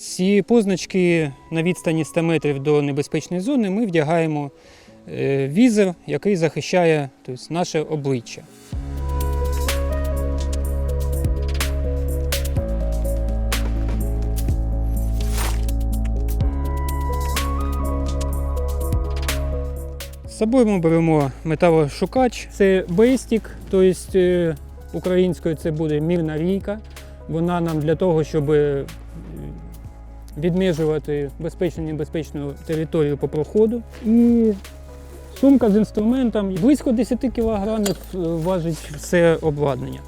Ці позначки на відстані 100 метрів до небезпечної зони ми вдягаємо е, візор, який захищає тобто, наше обличчя. З собою ми беремо металошукач. Це бейстік, тобто е, українською це буде мірна рійка. Вона нам для того, щоб відмежувати безпечну небезпечну територію по проходу. І сумка з інструментом. Близько 10 кілограмів е, важить все обладнання.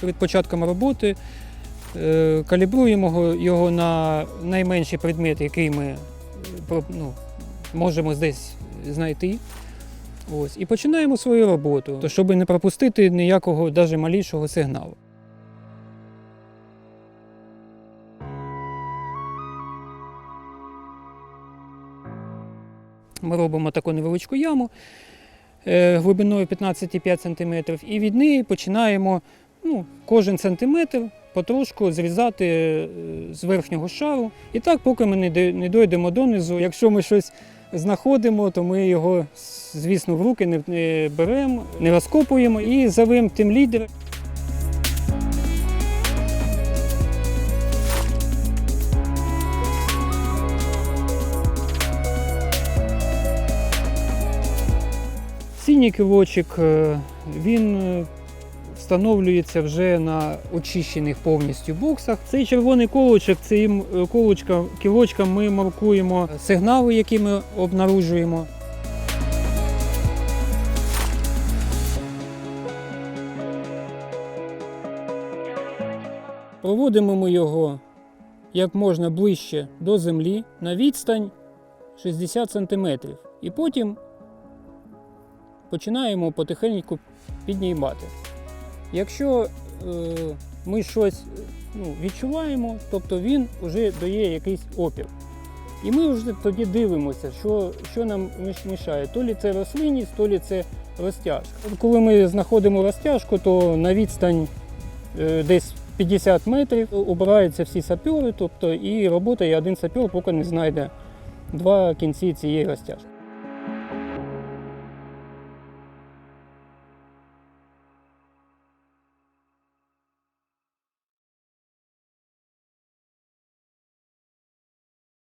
Перед початком роботи е, калібруємо його- на найменший предмет, який ми ну, можемо десь знайти. Ось, і починаємо свою роботу, щоб не пропустити ніякого навіть малішого сигналу. Ми робимо таку невеличку яму е, глибиною 15,5 см, і від неї починаємо ну, кожен сантиметр потрошку зрізати е, з верхнього шару. І так, поки ми не дой- не дійдемо донизу. Якщо ми щось знаходимо, то ми його, звісно, в руки не, беремо, не розкопуємо і завим тим лідер. Синій кілочок, е, він е, встановлюється вже на очищених повністю боксах. Цей червоний колочок, цим е, колочком, кілочком ми маркуємо сигнали, які ми обнаружуємо. Проводимо ми його як можна ближче до землі на відстань 60 см. І потім починаємо потихеньку піднімати. Якщо е, ми щось ну, відчуваємо, тобто він вже дає якийсь опір. І ми вже тоді дивимося, що, що нам мішає. То лі це рослинність, то лі це розтяжка. Коли ми знаходимо розтяжку, то на відстань е, десь 50 метрів обираються всі сапери, тобто і робота, і один сапер поки не знайде два кінці цієї розтяжки.